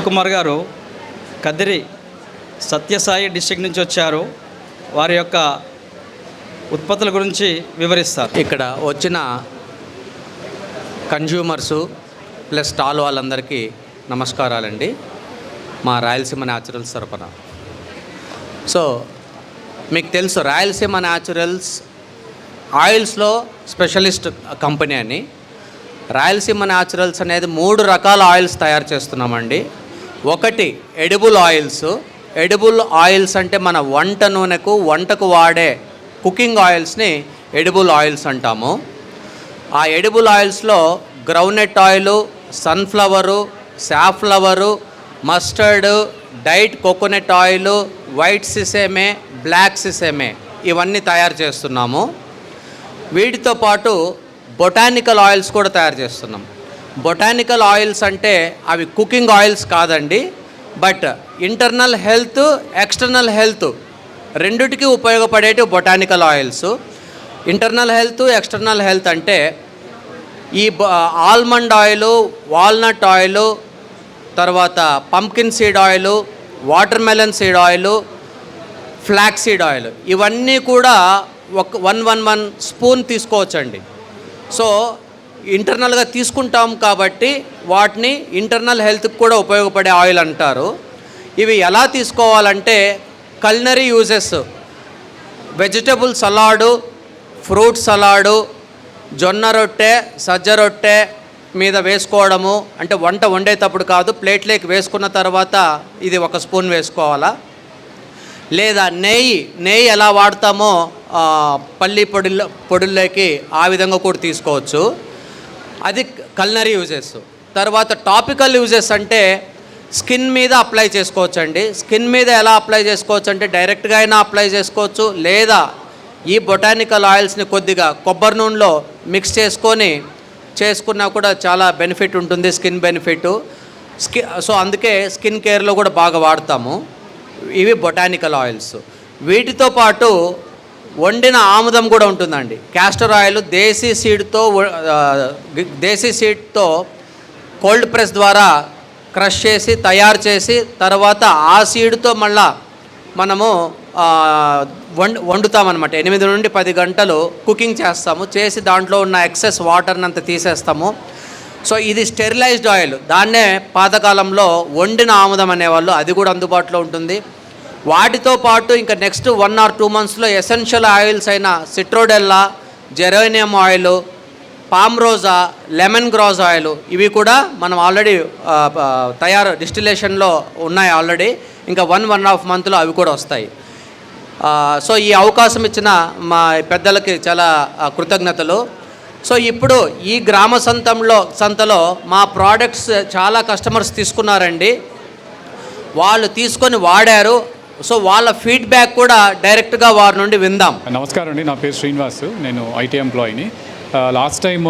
కుమార్ గారు కదిరి సత్యసాయి డిస్టిక్ నుంచి వచ్చారు. వారి యొక్క ఉత్పత్తుల గురించి వివరిస్తారు. ఇక్కడ వచ్చిన కన్జ్యూమర్సు ప్లస్ స్టాల్ వాళ్ళందరికీ నమస్కారాలండి. మా రాయలసీమ న్యాచురల్స్ తరపున. సో మీకు తెలుసు రాయలసీమ న్యాచురల్స్ ఆయిల్స్లో స్పెషలిస్ట్ కంపెనీ అని. రాయలసీమ న్యాచురల్స్ అనేది మూడు రకాల ఆయిల్స్ తయారు చేస్తున్నామండి. ఒకటి ఎడిబుల్ ఆయిల్స్. ఎడిబుల్ ఆయిల్స్ అంటే మన వంట నూనెకు వంటకు వాడే కుకింగ్ ఆయిల్స్ని ఎడిబుల్ ఆయిల్స్ అంటాము. ఆ edible ఆయిల్స్లో groundnut oil sunflower safflower mustard diet coconut oil white sesame black sesame ఇవన్నీ తయారు చేస్తున్నాము. వీటితో పాటు బొటానికల్ ఆయిల్స్ కూడా తయారు చేస్తున్నాం. బొటానికల్ ఆయిల్స్ అంటే అవి కుకింగ్ ఆయిల్స్ కాదండి but internal health external health రెండిటికి ఉపయోగపడేటి botanical oils internal health external health అంటే ఈ ఆల్మండ్ ఆయిల్ వాల్నట్ ఆయిల్ తర్వాత pumpkin seed oil watermelon seed oil flax seed oil ఇవన్నీ కూడా ఒక వన్ వన్ వన్ స్పూన్ తీసుకోవచ్చండి. సో ఇంటర్నల్గా తీసుకుంటాం కాబట్టి వాటిని ఇంటర్నల్ హెల్త్కి కూడా ఉపయోగపడే ఆయిల్ అంటారు. ఇవి ఎలా తీసుకోవాలంటే culinary uses vegetable salad fruit salad జొన్న రొట్టె సజ్జ రొట్టె మీద వేసుకోవడము అంటే వంట వండేటప్పుడు కాదు ప్లేట్లోకి వేసుకున్న తర్వాత ఇది ఒక స్పూన్ వేసుకోవాలా? లేదా నెయ్యి నెయ్యి ఎలా వాడతామో పల్లి పొడిలో పొడుల్లోకి ఆ విధంగా కూడా తీసుకోవచ్చు. అది కల్నరీ యూజెస్. తర్వాత టాపికల్ యూజెస్ అంటే స్కిన్ మీద అప్లై చేసుకోవచ్చు అండి స్కిన్ మీద ఎలా అప్లై చేసుకోవచ్చు అంటే డైరెక్ట్గా అయినా అప్లై చేసుకోవచ్చు. లేదా ఈ బొటానికల్ ఆయిల్స్ని కొద్దిగా కొబ్బరి నూనెలో మిక్స్ చేసుకొని చేసుకున్నా కూడా చాలా బెనిఫిట్ ఉంటుంది స్కిన్ బెనిఫిట్. స్కి సో అందుకే స్కిన్ కేర్లో కూడా బాగా వాడతాము. ఇవి బొటానికల్ ఆయిల్స్. వీటితో పాటు వండిన ఆముదం కూడా ఉంటుందండి. క్యాస్టర్ ఆయిల్ దేశీ సీడ్తో దేశీ సీడ్తో కోల్డ్ ప్రెస్ ద్వారా క్రష్ చేసి తయారు చేసి తర్వాత ఆ సీడ్తో మళ్ళా మనము వండు వండుతామన్నమాట. ఎనిమిది నుండి పది గంటలు కుకింగ్ చేస్తాము. చేసి దాంట్లో ఉన్న ఎక్సెస్ వాటర్ని అంత తీసేస్తాము. సో ఇది స్టెరిలైజ్డ్ ఆయిల్ దాన్నే పాతకాలంలో వండిన ఆముదం అనేవాళ్ళు అది కూడా అందుబాటులో ఉంటుంది. వాటితో పాటు ఇంకా నెక్స్ట్ వన్ ఆర్ టూ మంత్స్లో ఎసెన్షియల్ ఆయిల్స్ అయిన citronella geranium oil palmarosa lemongrass oil ఇవి కూడా మనం ఆల్రెడీ తయారు డిస్టిలేషన్లో ఉన్నాయి ఆల్రెడీ. ఇంకా వన్ వన్ హాఫ్ మంత్లో అవి కూడా వస్తాయి. సో ఈ అవకాశం ఇచ్చిన మా పెద్దలకి చాలా కృతజ్ఞతలు. సో ఇప్పుడు ఈ గ్రామ సంతంలో సంతలో మా ప్రోడక్ట్స్ చాలా కస్టమర్స్ తీసుకున్నారండి. వాళ్ళు తీసుకొని వాడారు. సో వాళ్ళ ఫీడ్బ్యాక్ కూడా డైరెక్ట్గా వారి నుండి విందాం. నమస్కారం అండి నా పేరు శ్రీనివాస్ నేను ఐటీ ఎంప్లాయీని లాస్ట్ టైం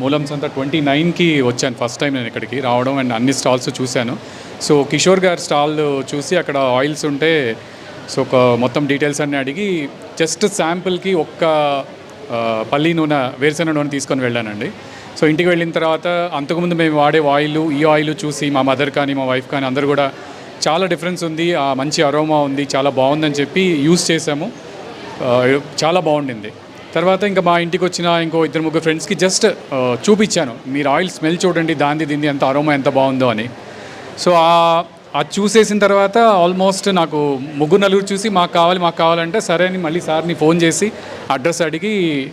మూలం సంత ట్వంటీ నైన్కి వచ్చాను ఫస్ట్ టైం నేను ఇక్కడికి రావడం అండ్ అన్ని స్టాల్స్ చూశాను. సో కిషోర్ గారి స్టాల్ చూసి అక్కడ ఆయిల్స్ ఉంటే సో ఒక మొత్తం డీటెయిల్స్ అన్ని అడిగి జస్ట్ శాంపుల్కి ఒక్క పల్లి నూనె వేరుశెనగ నూనె తీసుకొని వెళ్ళానండి. సో ఇంటికి వెళ్ళిన తర్వాత అంతకుముందు మేము వాడే ఆయిల్ ఈ ఆయిల్ చూసి మా మదర్ కానీ మా వైఫ్ కానీ అందరూ కూడా చాలా డిఫరెన్స్ ఉంది. ఆ మంచి అరోమా ఉంది. చాలా బాగుందని చెప్పి యూస్ చేసాము చాలా బాగుండింది. తర్వాత ఇంకా మా ఇంటికి వచ్చిన ఇంకో ఇద్దరు ముగ్గురు ఫ్రెండ్స్కి జస్ట్ చూపించాను. మీరు ఆయిల్ స్మెల్ చూడండి. దాంది దీన్ని ఎంత అరోమా ఎంత బాగుందో అని. సో ఆ- అది చూసేసిన తర్వాత ఆల్మోస్ట్ నాకు ముగ్గురు నలుగురు చూసి మాకు కావాలి మాకు కావాలంటే సరే అని మళ్ళీ సార్ని ఫోన్ చేసి అడ్రస్ అడిగి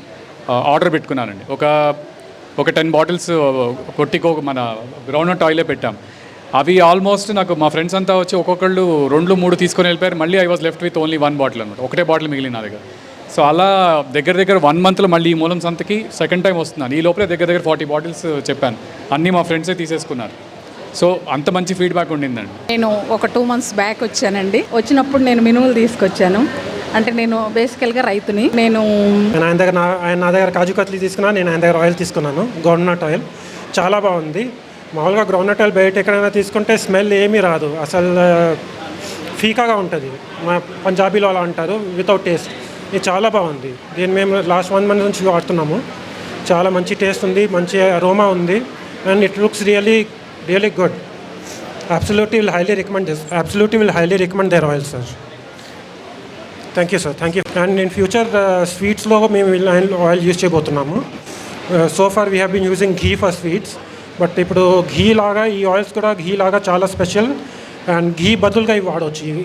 ఆర్డర్ పెట్టుకున్నానండి. ఒక ఒక టెన్ బాటిల్స్ కొట్టికో మన గ్రౌండ్ ఆయిలే పెట్టాం. అవి ఆల్మోస్ట్ నాకు మా ఫ్రెండ్స్ అంతా వచ్చి ఒక్కొక్కళ్ళు రెండు మూడు తీసుకొని వెళ్ళిపోయారు. మళ్ళీ I was left with only one bottle అనమాట ఒకటే బాటిల్ మిగిలిన నా దగ్గర. సో అలా దగ్గర దగ్గర వన్ మంత్లో మళ్ళీ ఈ మూలం సంతకి సెకండ్ టైం వస్తున్నాను. ఈ లోపలే దగ్గర దగ్గర ఫార్టీ బాటిల్స్ చెప్పాను. అన్నీ మా ఫ్రెండ్సే తీసేసుకున్నారు. సో అంత మంచి ఫీడ్బ్యాక్ ఉండిందండి. నేను ఒక టూ మంత్స్ బ్యాక్ వచ్చానండి. వచ్చినప్పుడు నేను మినుములు తీసుకొచ్చాను. అంటే నేను బేసికల్గా రైతుని. నేను నేను ఆయన దగ్గర నా- ఆయన నా దగ్గర కాజు కత్లీ తీసుకున్నా నేను ఆయన దగ్గర ఆయిల్ తీసుకున్నాను. గ్రౌండ్నట్ ఆయిల్ చాలా బాగుంది. మామూలుగా గ్రౌండ్నట్ ఆయిల్ బయట ఎక్కడైనా తీసుకుంటే స్మెల్ ఏమీ రాదు. అసలు ఫీకాగా ఉంటుంది. మా పంజాబీలో అలా అంటారు వితౌట్ టేస్ట్ ఇది చాలా బాగుంది. దీన్ని మేము లాస్ట్ వన్ మంత్ నుంచి వాడుతున్నాము. చాలా మంచి టేస్ట్ ఉంది మంచి అరోమా ఉంది and it looks really really good absolutely will highly recommend this absolutely will highly recommend their oil sir thank you sir thank you and నేను ఫ్యూచర్ స్వీట్స్లో మేము ఆయిల్ ఆయిల్ యూజ్ చేయబోతున్నాము. So far we have been using ghee for sweets but ఇప్పుడు ఘీ లాగా ఈ oils కూడా ఘీ లాగా చాలా స్పెషల్ అండ్ ఘీ బదులుగా ఇవి వాడవచ్చు ఇవి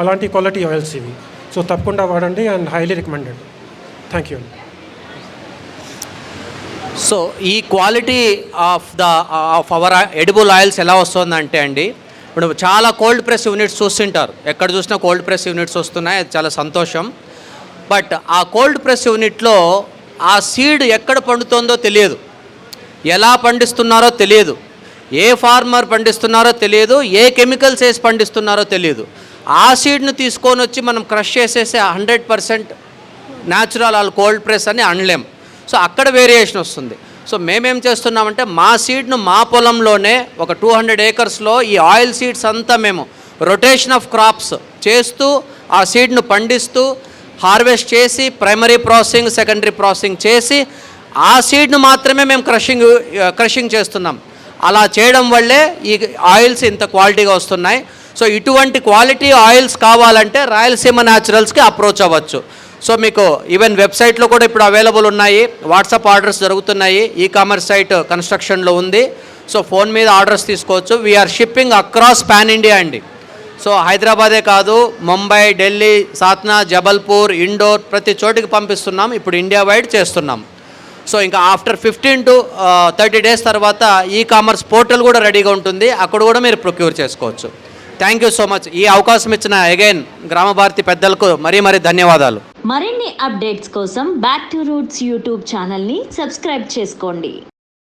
అలాంటి క్వాలిటీ ఆయిల్స్ ఇవి. సో తప్పకుండా వాడండి and highly recommended thank you so ఈ quality of the of our edible oils ఎలా వస్తుందంటే అండి ఇప్పుడు చాలా కోల్డ్ ప్రెస్ యూనిట్స్ చూస్తుంటారు. ఎక్కడ చూసినా కోల్డ్ ప్రెస్ యూనిట్స్ వస్తున్నాయి. అది చాలా సంతోషం. బట్ ఆ కోల్డ్ ప్రెస్ యూనిట్లో ఆ సీడ్ ఎక్కడ పండుతుందో తెలియదు. ఎలా పండిస్తున్నారో తెలియదు. ఏ ఫార్మర్ పండిస్తున్నారో తెలియదు. ఏ కెమికల్స్ వేసి పండిస్తున్నారో తెలియదు. ఆ సీడ్ను తీసుకొని వచ్చి మనం crush చేసేసే hundred percent natural all cold press అని అనలేం. సో అక్కడ వేరియేషన్ వస్తుంది. సో మేమేం చేస్తున్నామంటే మా సీడ్ను మా పొలంలోనే ఒక టూ హండ్రెడ్ ఏకర్స్లో ఈ ఆయిల్ సీడ్స్ అంతా మేము రొటేషన్ ఆఫ్ క్రాప్స్ చేస్తూ ఆ సీడ్ను పండిస్తూ హార్వెస్ట్ చేసి ప్రైమరీ ప్రాసెసింగ్ సెకండరీ ప్రాసెసింగ్ చేసి ఆ సీడ్ను మాత్రమే మేము క్రషింగ్ క్రషింగ్ చేస్తున్నాం. అలా చేయడం వల్లే ఈ ఆయిల్స్ ఇంత క్వాలిటీగా వస్తున్నాయి. సో ఇటువంటి క్వాలిటీ ఆయిల్స్ కావాలంటే రాయలసీమ న్యాచురల్స్కి అప్రోచ్ అవ్వచ్చు. సో మీకు ఈవెన్ వెబ్సైట్లో కూడా ఇప్పుడు అవైలబుల్ ఉన్నాయి. వాట్సాప్ ఆర్డర్స్ జరుగుతున్నాయి. ఈ కామర్స్ సైట్ కన్స్ట్రక్షన్లో ఉంది. సో ఫోన్ మీద ఆర్డర్స్ తీసుకోవచ్చు. We're shipping across pan India అండి. సో హైదరాబాదే కాదు ముంబై ఢిల్లీ సాత్నా జబల్పూర్ ఇండోర్ ప్రతి చోటికి పంపిస్తున్నాం. ఇప్పుడు ఇండియా వైడ్ చేస్తున్నాం. సో ఇంకా after fifteen to thirty days తర్వాత ఈ కామర్స్ పోర్టల్ కూడా రెడీగా ఉంటుంది. అక్కడ కూడా మీరు ప్రొక్యూర్ చేసుకోవచ్చు. థ్యాంక్ యూ సో మచ్ ఈ అవకాశం ఇచ్చిన అగైన్ గ్రామ భారతి పెద్దలకు మరీ మరీ ధన్యవాదాలు. మరిన్ని అప్డేట్స్ కోసం బ్యాక్ టు రూట్స్ యూట్యూబ్ ఛానల్ని సబ్స్క్రైబ్ చేసుకోండి.